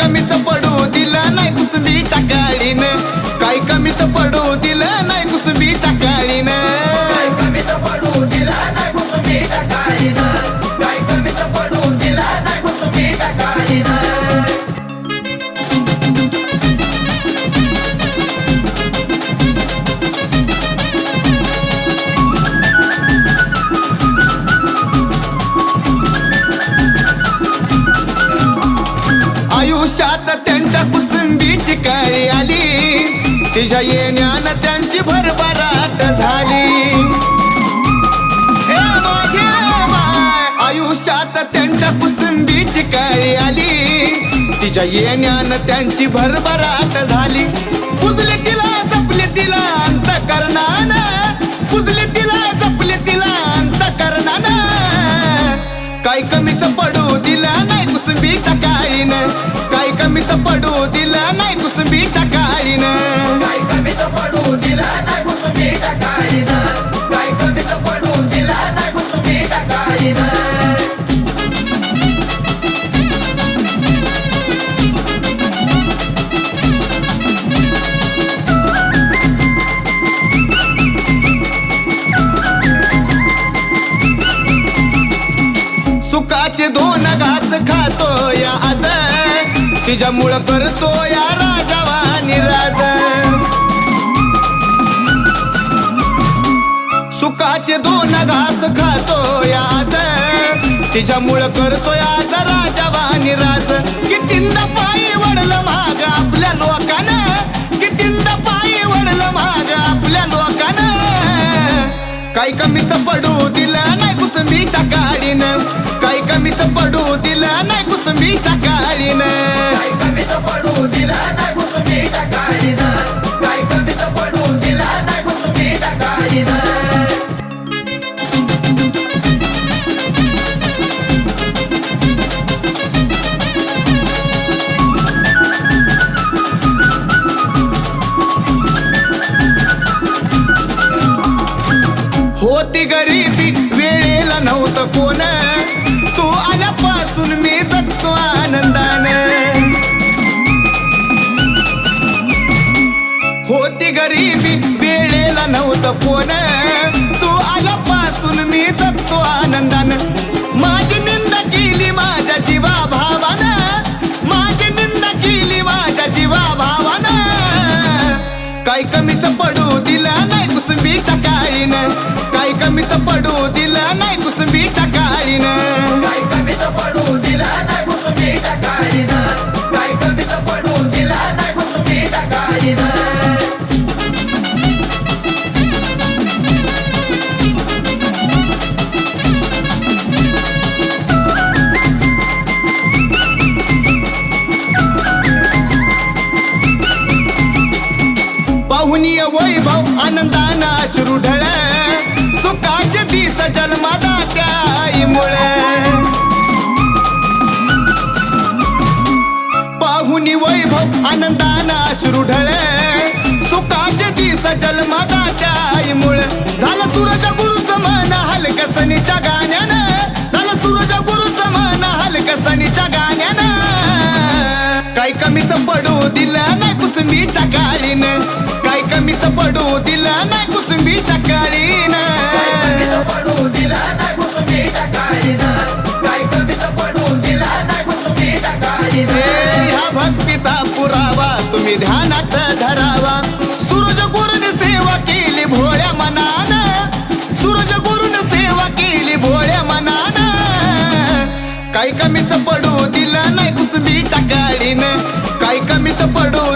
कमीच पडू दिलं नाही कुसबीच्या काळीनं काही कमीच पडू दिलं नाही कुसबीच्या आयुष्यात त्यांच्या कुसुंबीची काळी आली. तिच्या येण्यानं त्यांची भरभराट झाली. हे माझे आयुष्यात त्यांच्या कुसुंबीची काळी आली. तिच्या येण्यानं त्यांची भरभराट झाली. पुजले तिला जपले तिला अंत करणार पुजले तिला कमीच पडू दिलं नाही कुसुंबीच्या काळीनं. काय कमीच पडू दिला नाही कुसुमीच्या काळीनं. काय कमीच पडू दिला नाही कुसुमीच्या काळीनं. दोन घास खातो या आज. तिच्यामुळं करतो या राजावा निराज. सुखाचे दोन घास खातो याज तिच्यामुळं करतो याज राजावा निराज. कितींद पायी वडलं माग आपल्या लोकानं. काही कमीच पडू दिलं नाही कुसंबीच्या काळीनं काही कमीच पडू दिलं नाही कुसंबीच्या काळीनं काही कमीच पडू दिलं नाही होती गरिबी वेळेला नव्हतं कोण? तू आल्यापासून मी जगतो आनंदानं. होती गरीबी वेळेला नव्हतं कोण? तू आल्यापासून मी जगतो आनंदानं. आनंदाना अश्रू ढळ. सुखाचे दिस जन्मादा त्याईमुळे पाहुनी वैभव आनंदाना अश्रू ढळ. सुखाचे दिस जन्मादा त्याईमुळे झालं सूरज गुरुचं मन हलकसनीच्या गाण्यानं. झालं सूरज गुरुचं मन हलकसनीच्या गाण्यानं. काही कमीच पडू दिलं नाही कुसमीच्या काळीनं काही कमीच पडू दिलं नाही कुसुंबीच्या काळीनं. पडू दिला नाही कुसुमीच्या काळीनं ह्या भक्तीचा पुरावा तुम्ही ध्यानात धरावा. सूरज गुरुन सेवा केली भोळ्या मनानं. सूरज गुरुन सेवा केली भोळ्या मनानं. काही कमीच पडू दिला नाही कुसुंबीच्या काळीनं. काही कमीच पडू